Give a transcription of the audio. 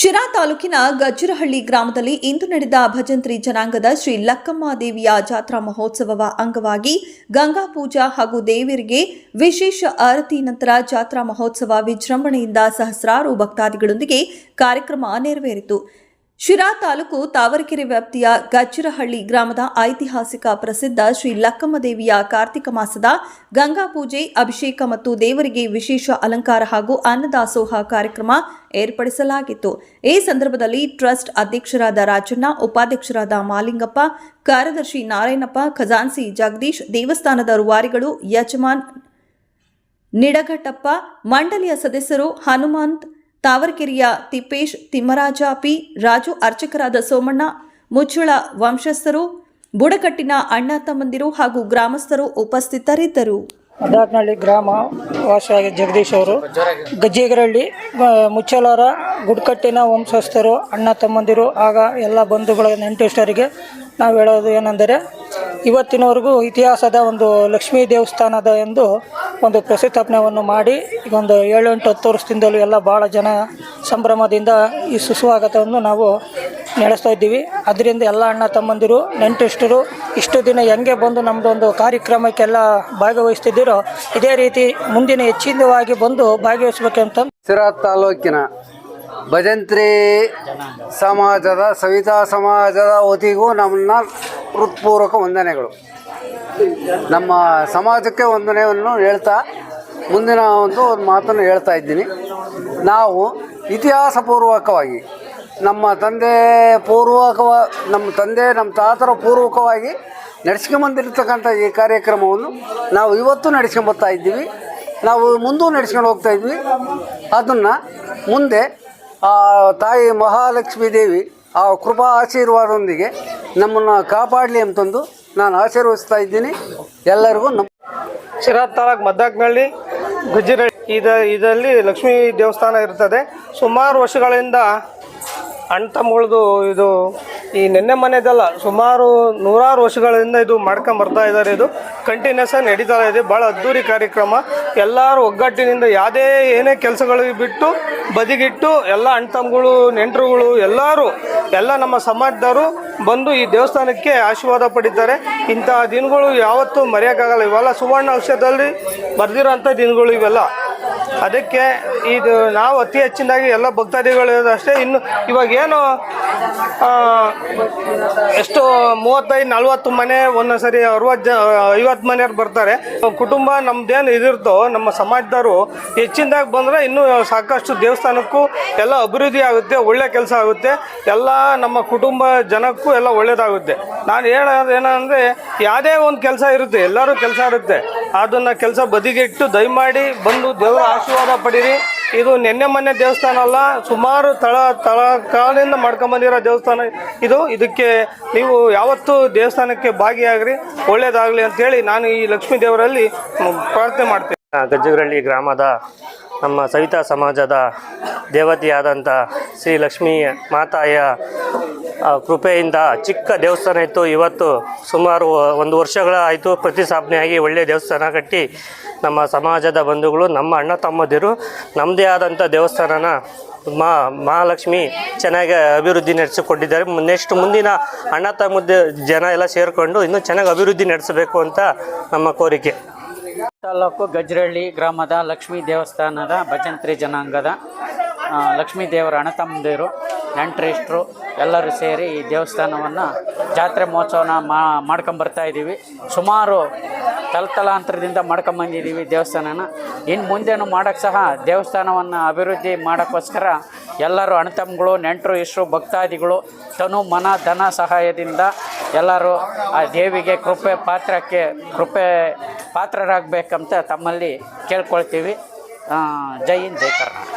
ಶಿರಾ ತಾಲೂಕಿನ ಗಜ್ಜರಹಳ್ಳಿ ಗ್ರಾಮದಲ್ಲಿ ಇಂದು ನಡೆದ ಭಜಂತ್ರಿ ಜನಾಂಗದ ಶ್ರೀ ಲಕ್ಕಮ್ಮ ದೇವಿಯ ಜಾತ್ರಾ ಮಹೋತ್ಸವವ ಅಂಗವಾಗಿ ಗಂಗಾ ಪೂಜಾ ಹಾಗೂ ದೇವರಿಗೆ ವಿಶೇಷ ಆರತಿ ನಂತರ ಜಾತ್ರಾ ಮಹೋತ್ಸವ ವಿಜೃಂಭಣೆಯಿಂದ ಸಹಸ್ರಾರು ಭಕ್ತಾದಿಗಳೊಂದಿಗೆ ಕಾರ್ಯಕ್ರಮ ನೆರವೇರಿತು. ಶಿರಾ ತಾಲೂಕು ತಾವರಕೆರೆ ವ್ಯಾಪ್ತಿಯ ಗಜ್ಜರಹಳ್ಳಿ ಗ್ರಾಮದ ಐತಿಹಾಸಿಕ ಪ್ರಸಿದ್ಧ ಶ್ರೀ ಲಕ್ಕಮ್ಮದೇವಿಯ ಕಾರ್ತಿಕ ಮಾಸದ ಗಂಗಾ ಪೂಜೆ, ಅಭಿಷೇಕ ಮತ್ತು ದೇವರಿಗೆ ವಿಶೇಷ ಅಲಂಕಾರ ಹಾಗೂ ಅನ್ನದಾಸೋಹ ಕಾರ್ಯಕ್ರಮ ಏರ್ಪಡಿಸಲಾಗಿತ್ತು. ಈ ಸಂದರ್ಭದಲ್ಲಿ ಟ್ರಸ್ಟ್ ಅಧ್ಯಕ್ಷರಾದ ರಾಜಣ್ಣ, ಉಪಾಧ್ಯಕ್ಷರಾದ ಮಾಲಿಂಗಪ್ಪ, ಕಾರ್ಯದರ್ಶಿ ನಾರಾಯಣಪ್ಪ, ಖಜಾನ್ಸಿ ಜಗದೀಶ್, ದೇವಸ್ಥಾನದ ರುವಾರಿಗಳು ಯಜಮಾನ್ ನಿಡಘಟ್ಟಪ್ಪ, ಮಂಡಳಿಯ ಸದಸ್ಯರು ಹನುಮಂತ್ ತಾವರಕೆರೆಯ ತಿಪ್ಪೇಶ್ ತಿಮ್ಮರಾಜ ಪಿ ರಾಜು ಅರ್ಚಕರಾದ ಸೋಮಣ್ಣ, ಮುಚ್ಚುಳ ವಂಶಸ್ಥರು, ಬುಡಕಟ್ಟಿನ ಅಣ್ಣ ತಮ್ಮಂದಿರು ಹಾಗೂ ಗ್ರಾಮಸ್ಥರು ಉಪಸ್ಥಿತರಿದ್ದರು. ಮದಾಕ್ನಹಳ್ಳಿ ಗ್ರಾಮ ವಾಸಿಯಾಗಿ ಜಗದೀಶ್ ಅವರು ಗಜ್ಜಿಗರಳ್ಳಿ ಮುಚ್ಚಲಾರ, ಗುಡ್ಕಟ್ಟಿನ ವಂಶಸ್ಥರು, ಅಣ್ಣ ತಮ್ಮಂದಿರು, ಆಗ ಎಲ್ಲ ಬಂಧುಗಳ ನೆಂಟರಿಷ್ಟರಿಗೆ ನಾವು ಹೇಳೋದು ಏನೆಂದರೆ ಇವತ್ತಿನವರೆಗೂ ಇತಿಹಾಸದ ಒಂದು ಲಕ್ಷ್ಮೀ ದೇವಸ್ಥಾನದ ಎಂದು ಒಂದು ಪ್ರತಿಷ್ಠಾಪನೆಯನ್ನು ಮಾಡಿ ಒಂದು ಏಳು ಎಂಟು ಹತ್ತು ವರ್ಷದಿಂದಲೂ ಎಲ್ಲ ಭಾಳ ಜನ ಸಂಭ್ರಮದಿಂದ ಈ ಸುಸ್ವಾಗತವನ್ನು ನಾವು ನಡೆಸ್ತಾ ಇದ್ದೀವಿ. ಅದರಿಂದ ಎಲ್ಲ ಅಣ್ಣ ತಮ್ಮಂದಿರು, ನೆಂಟಿಷ್ಟರು ಇಷ್ಟು ದಿನ ಹೆಂಗೆ ಬಂದು ನಮ್ಮದೊಂದು ಕಾರ್ಯಕ್ರಮಕ್ಕೆಲ್ಲ ಭಾಗವಹಿಸ್ತಿದ್ದೀರೋ ಇದೇ ರೀತಿ ಮುಂದಿನ ಹೆಚ್ಚಿನವಾಗಿ ಬಂದು ಭಾಗವಹಿಸ್ಬೇಕಂತ ಸಿರಾ ತಾಲೂಕಿನ ಭಜಂತ್ರಿ ಸಮಾಜದ, ಸವಿತಾ ಸಮಾಜದ ವತಿಗೂ ನಮ್ಮನ್ನ ಹೃತ್ಪೂರ್ವಕ ವಂದನೆಗಳು. ನಮ್ಮ ಸಮಾಜಕ್ಕೆ ವಂದನೆಯನ್ನು ಹೇಳ್ತಾ, ಮುಂದಿನ ಒಂದು ಮಾತನ್ನು ಹೇಳ್ತಾ ಇದ್ದೀನಿ. ನಾವು ಇತಿಹಾಸ ಪೂರ್ವಕವಾಗಿ ನಮ್ಮ ತಂದೆ ಪೂರ್ವಕವ, ನಮ್ಮ ತಂದೆ, ನಮ್ಮ ತಾತರ ಪೂರ್ವಕವಾಗಿ ನಡೆಸ್ಕೊಂಬಂದಿರ್ತಕ್ಕಂಥ ಈ ಕಾರ್ಯಕ್ರಮವನ್ನು ನಾವು ಇವತ್ತು ನಡೆಸ್ಕೊಂಬರ್ತಾ ಇದ್ದೀವಿ. ನಾವು ಮುಂದೂ ನಡೆಸ್ಕೊಂಡು ಹೋಗ್ತಾ ಇದ್ವಿ ಅದನ್ನು ಮುಂದೆ ಆ ತಾಯಿ ಮಹಾಲಕ್ಷ್ಮೀ ದೇವಿ ಆ ಕೃಪಾ ಆಶೀರ್ವಾದದೊಂದಿಗೆ ನಮ್ಮನ್ನು ಕಾಪಾಡಲಿ ಅಂತಂದು ನಾನು ಆಶೀರ್ವದಿಸ್ತಾ ಇದ್ದೀನಿ. ಎಲ್ಲರಿಗೂ ನಮ್ಮ ಶಿರಾ ತಾಲೂಕು ಮದ್ದಾಕ್ನಹಳ್ಳಿ ಗುಜ್ಜಿರಳ್ಳಿ. ಇದ, ಇದರಲ್ಲಿ ಲಕ್ಷ್ಮೀ ದೇವಸ್ಥಾನ ಇರ್ತದೆ. ಸುಮಾರು ವರ್ಷಗಳಿಂದ ಅಣ್ಣ ಇದು ಈ ನೆನ್ನೆ ಮನೆದಲ್ಲ, ಸುಮಾರು ನೂರಾರು ವರ್ಷಗಳಿಂದ ಇದು ಮಾಡ್ಕೊಂಡು ಬರ್ತಾ ಇದ್ದಾರೆ ಇದು. ಕಂಟಿನ್ಯೂಸ್ ಆಗಿ ನಡೀತಾ ಇದೆ. ಭಾಳ ಅದ್ದೂರಿ ಕಾರ್ಯಕ್ರಮ. ಎಲ್ಲರೂ ಒಗ್ಗಟ್ಟಿನಿಂದ ಯಾವುದೇ ಏನೇ ಕೆಲಸಗಳು ಬಿಟ್ಟು, ಬದಿಗಿಟ್ಟು, ಎಲ್ಲ ಅಣ್ತಮ್ಗಳು ನೆಂಟರುಗಳು, ಎಲ್ಲರೂ, ಎಲ್ಲ ನಮ್ಮ ಸಮಾಜದವರು ಬಂದು ಈ ದೇವಸ್ಥಾನಕ್ಕೆ ಆಶೀರ್ವಾದ ಪಡಿತಾರೆ. ಇಂಥ ದಿನಗಳು ಯಾವತ್ತೂ ಮರೆಯೋಕ್ಕಾಗಲ್ಲ. ಇವೆಲ್ಲ ಸುವರ್ಣ ಔಷಧದಲ್ಲಿ ಬರೆದಿರೋಂಥ ದಿನಗಳು ಇವೆಲ್ಲ. ಅದಕ್ಕೆ ಇದು ನಾವು ಅತಿ ಹೆಚ್ಚಿನದಾಗಿ ಎಲ್ಲ ಭಕ್ತಾದಿಗಳು ಅಷ್ಟೇ. ಇನ್ನು ಇವಾಗ ಏನು ಎಷ್ಟು ಮೂವತ್ತೈದು, ನಲ್ವತ್ತು ಮನೆ ಒಂದೊಂದು ಸರಿ ಅರವತ್ತು ಜ, ಐವತ್ತು ಮನೆಯವ್ರು ಬರ್ತಾರೆ. ಕುಟುಂಬ ನಮ್ದೇನು ಇದಿರ್ತೋ, ನಮ್ಮ ಸಮಾಜದವರು ಹೆಚ್ಚಿನದಾಗಿ ಬಂದರೆ ಇನ್ನೂ ಸಾಕಷ್ಟು ದೇವಸ್ಥಾನಕ್ಕೂ ಎಲ್ಲ ಅಭಿವೃದ್ಧಿ ಆಗುತ್ತೆ, ಒಳ್ಳೆ ಕೆಲಸ ಆಗುತ್ತೆ. ಎಲ್ಲ ನಮ್ಮ ಕುಟುಂಬ ಜನಕ್ಕೂ ಎಲ್ಲ ಒಳ್ಳೆಯದಾಗುತ್ತೆ ನಾನು ಹೇಳೋದು ಏನಂದರೆ, ಯಾವುದೇ ಒಂದು ಕೆಲಸ ಇರುತ್ತೆ, ಎಲ್ಲರೂ ಕೆಲಸ ಇರುತ್ತೆ ಅದನ್ನು ಕೆಲಸ ಬದಿಗಿಟ್ಟು ದಯಮಾಡಿ ಬಂದು ದೇವರ ಆಶೀರ್ವಾದ ಪಡೀರಿ. ಇದು ನಿನ್ನೆ ಮೊನ್ನೆ ದೇವಸ್ಥಾನ ಅಲ್ಲ, ಸುಮಾರು ತಳ ತಳ ಕಾಲದಿಂದ ಮಾಡ್ಕೊಂಬಂದಿರೋ ದೇವಸ್ಥಾನ ಇದು. ಇದಕ್ಕೆ ನೀವು ಯಾವತ್ತೂ ದೇವಸ್ಥಾನಕ್ಕೆ ಭಾಗಿಯಾಗ್ರಿ, ಒಳ್ಳೇದಾಗಲಿ ಅಂತೇಳಿ ನಾನು ಈ ಲಕ್ಷ್ಮೀ ದೇವರಲ್ಲಿ ಪ್ರಾರ್ಥನೆ ಮಾಡ್ತೇನೆ. ಗಜ್ಜಗರಳ್ಳಿ ಗ್ರಾಮದ ನಮ್ಮ ಸವಿತಾ ಸಮಾಜದ ದೇವತೆಯಾದಂಥ ಶ್ರೀ ಲಕ್ಷ್ಮೀ ಮಾತಾಯ ಕೃಪೆಯಿಂದ ಚಿಕ್ಕ ದೇವಸ್ಥಾನ ಇತ್ತು. ಇವತ್ತು ಸುಮಾರು ಒಂದು ವರ್ಷಗಳ ಆಯಿತು ಪ್ರತಿಸ್ಥಾಪನೆಯಾಗಿ ಒಳ್ಳೆಯ ದೇವಸ್ಥಾನ ಕಟ್ಟಿ ನಮ್ಮ ಸಮಾಜದ ಬಂಧುಗಳು, ನಮ್ಮ ಅಣ್ಣ ತಮ್ಮದಿರು ನಮ್ಮದೇ ಆದಂಥ ದೇವಸ್ಥಾನನ ಮಾ, ಮಹಾಲಕ್ಷ್ಮಿ ಚೆನ್ನಾಗಿ ಅಭಿವೃದ್ಧಿ ನಡೆಸಿಕೊಂಡಿದ್ದಾರೆ ನೆಕ್ಸ್ಟ್ ಮುಂದಿನ ಅಣ್ಣ ತಮ್ಮದ ಜನ ಎಲ್ಲ ಸೇರಿಕೊಂಡು ಇನ್ನೂ ಚೆನ್ನಾಗಿ ಅಭಿವೃದ್ಧಿ ನಡೆಸಬೇಕು ಅಂತ ನಮ್ಮ ಕೋರಿಕೆ. ತಾಲೂಕು ಗಜ್ರಹಳ್ಳಿ ಗ್ರಾಮದ ಲಕ್ಷ್ಮೀ ದೇವಸ್ಥಾನದ ಭಜಂತ್ರಿ ಜನಾಂಗದ ಲಕ್ಷ್ಮೀ ದೇವರ ಅಣ್ಣತಮ್ಮಂದಿರು ನೆಂಟರಿಷ್ಟರು ಎಲ್ಲರೂ ಸೇರಿ ಈ ದೇವಸ್ಥಾನವನ್ನು ಜಾತ್ರೆ ಮಹೋತ್ಸವನ ಮಾಡ್ಕೊಂಬರ್ತಾ ಇದ್ದೀವಿ. ಸುಮಾರು ತಲತಲಾಂತರದಿಂದ ಮಾಡ್ಕೊಂಬಂದಿದ್ದೀವಿ ದೇವಸ್ಥಾನನ. ಇನ್ನು ಮುಂದೇನು ಮಾಡೋಕ್ಕೆ ಸಹ ದೇವಸ್ಥಾನವನ್ನು ಅಭಿವೃದ್ಧಿ ಮಾಡೋಕ್ಕೋಸ್ಕರ ಎಲ್ಲರೂ ಅಣ್ತಮ್ಗಳು ನೆಂಟರು, ಇಷ್ಟರು, ಭಕ್ತಾದಿಗಳು, ತನು ಮನ, ಧನ ಸಹಾಯದಿಂದ ಎಲ್ಲರೂ ಆ ದೇವಿಗೆ ಕೃಪೆ ಪಾತ್ರಕ್ಕೆ ಕೃಪೆ ಪಾತ್ರರಾಗಬೇಕಂತ ತಮ್ಮಲ್ಲಿ ಕೇಳ್ಕೊಳ್ತೀವಿ. ಜೈ ಹಿಂದ್, ಜೈ ಕರ್ನಾಟಕ.